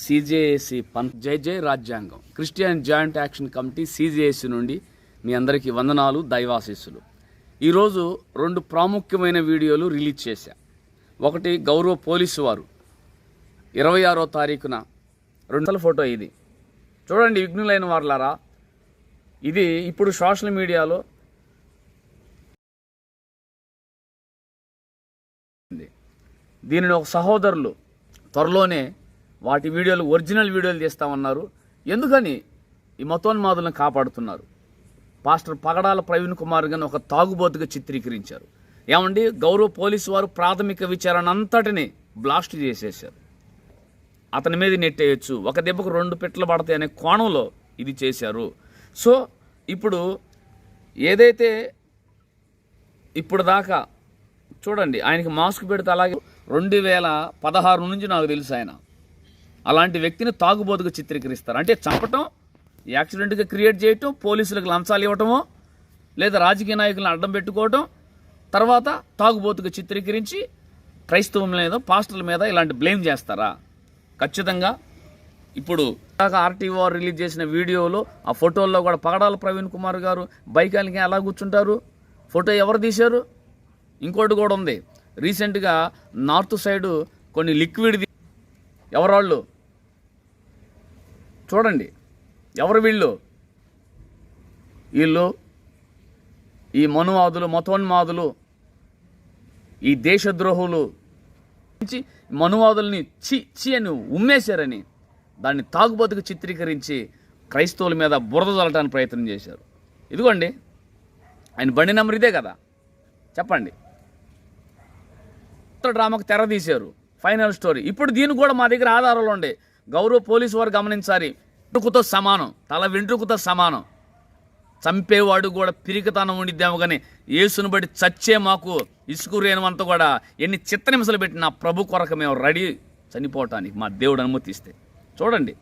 CJAC పన్ జై జై రాజ్యాంగం. Christian joint action committee CJAC నుండి మీ అందరికీ వందనాలు దైవాశీస్సులు. ఈరోజు రెండు ప్రాముఖ్యమైన వీడియోలు రిలీజ్ చేశా. ఒకటి గౌరవ పోలీసు వారు. ఇరవై ఆరో తారీఖున రెండల ఫోటో ఇది. చూడండి విఘ్నులైన వార్లారా ఇది ఇప్పుడు సోషల్ మీడియాలో దీనిని ఒక సహోదరులు త్వరలోనే వాటి వీడియోలు ఒరిజినల్ వీడియోలు తీస్తామన్నారు. ఎందుకని? ఈ మతోన్మాదులను కాపాడుతున్నారు. పాస్టర్ పగడాల ప్రవీణ్ కుమార్ గారిని ఒక తాగుబోతుగా చిత్రీకరించారు. ఏమండి? గౌరవ పోలీసు వారు ప్రాథమిక విచారణ అంతటిని బ్లాస్ట్ చేసేసారు అతని మీద నెట్టేయచ్చు ఒక దెబ్బకు రెండు పెట్లు పడతాయి అనే కోణంలో ఇది చేశారు. సో ఇప్పుడు ఏదైతే ఇప్పుడు దాకా చూడండి ఆయనకి మాస్క్ పెడితే అలాగే రెండు వేల పదహారు నుంచి నాకు తెలుసు ఆయన. అలాంటి వ్యక్తిని తాగుబోతుగా చిత్రీకరిస్తారు. అంటే చంపటం యాక్సిడెంట్గా క్రియేట్ చేయటం పోలీసులకు లంచాలు ఇవ్వటమో లేదా రాజకీయ నాయకులను అడ్డం పెట్టుకోవటం తర్వాత తాగుబోతుగా చిత్రీకరించి క్రైస్తవం మీద పాస్టర్ల మీద ఇలాంటి బ్లేమ్ చేస్తారా? ఖచ్చితంగా. ఇప్పుడు ఆర్టీఓ రిలీజ్ చేసిన వీడియోలో ఆ ఫోటోల్లో కూడా పగడాల ప్రవీణ్ కుమార్ గారు బైకాలకి ఎలా కూర్చుంటారు? ఫోటో ఎవరు తీశారు? ఇంకోటి కూడా ఉంది. రీసెంట్గా నార్త్ సైడు కొన్ని లిక్విడ్ ఎవరాళ్ళు? చూడండి. ఎవరు వీళ్ళు? వీళ్ళు ఈ మనువాదులు మతోన్మాదులు ఈ దేశద్రోహులు. మనువాదుల్ని చి చి అని ఉమ్మేశారని దాన్ని తాగుబోతుకు చిత్రీకరించి క్రైస్తవుల మీద బురద చల్లటానికి ప్రయత్నం చేశారు. ఇదిగోండి ఆయన బండి నెంబర్ ఇదే కదా. చెప్పండి. కొత్త డ్రామాకు తెర తీశారు. Final story. ఇప్పుడు దీనికి కూడా మా దగ్గర ఆధారాలు ఉండే. గౌరవ పోలీసు వారు గమనించాలి. వెంట్రుకతో సమానం. తల వెంట్రుకతో సమానం. చంపేవాడు కూడా పిరికితనం ఉండిద్దాము కానీ యేసును బట్టి చచ్చే మాకు ఇసుకురేనంత కూడా ఎన్ని చిత్తనింసలు పెట్టిన ప్రభు కొరకు మేము రెడీ చనిపోవటానికి మా దేవుడు అనుమతిస్తే. చూడండి.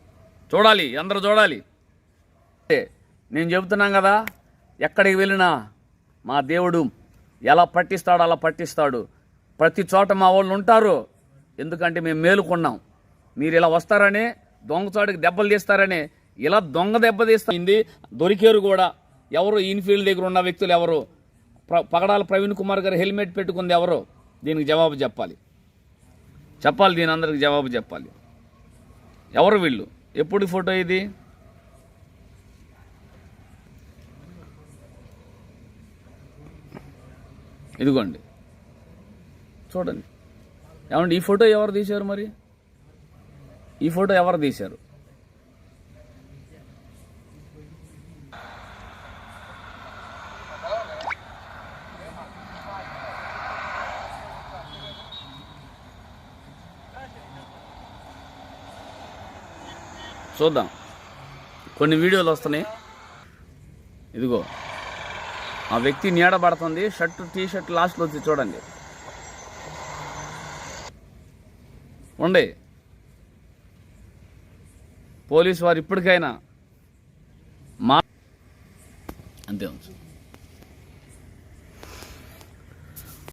చూడాలి. అందరూ చూడాలి. నేను చెబుతున్నాం కదా ఎక్కడికి వెళ్ళినా మా దేవుడు ఎలా పట్టిస్తాడో అలా పట్టిస్తాడు. ప్రతి చోట మా వాళ్ళు ఉంటారు. ఎందుకంటే మేము మేలుకున్నాం. మీరు ఇలా వస్తారని దొంగచాటుకి దెబ్బలు తీస్తారని ఇలా దొంగ దెబ్బ తీస్తుంది దొరికారు కూడా. ఎవరు ఇన్ఫీల్డ్ దగ్గర ఉన్న వ్యక్తులు ఎవరు? పగడాల ప్రవీణ్ కుమార్ గారు హెల్మెట్ పెట్టుకుంది ఎవరు? దీనికి జవాబు చెప్పాలి. చెప్పాలి దీని అందరికి జవాబు చెప్పాలి. ఎవరు వీళ్ళు? ఎప్పుడు ఫోటో ఇది? ఇదిగోండి. చూడండి. ఏమండి ఈ ఫోటో ఎవరు తీశారు మరి? ఈ ఫోటో ఎవరు తీశారు? చూద్దాం. కొన్ని వీడియోలు వస్తున్నాయి. ఇదిగో. ఆ వ్యక్తి నీడ పడుతుంది షర్ట్ టీ షర్ట్ లాస్ట్లో వచ్చి చూడండి. ఉండే. పోలీసు వారు ఇప్పటికైనా మా అంతే ఉంది.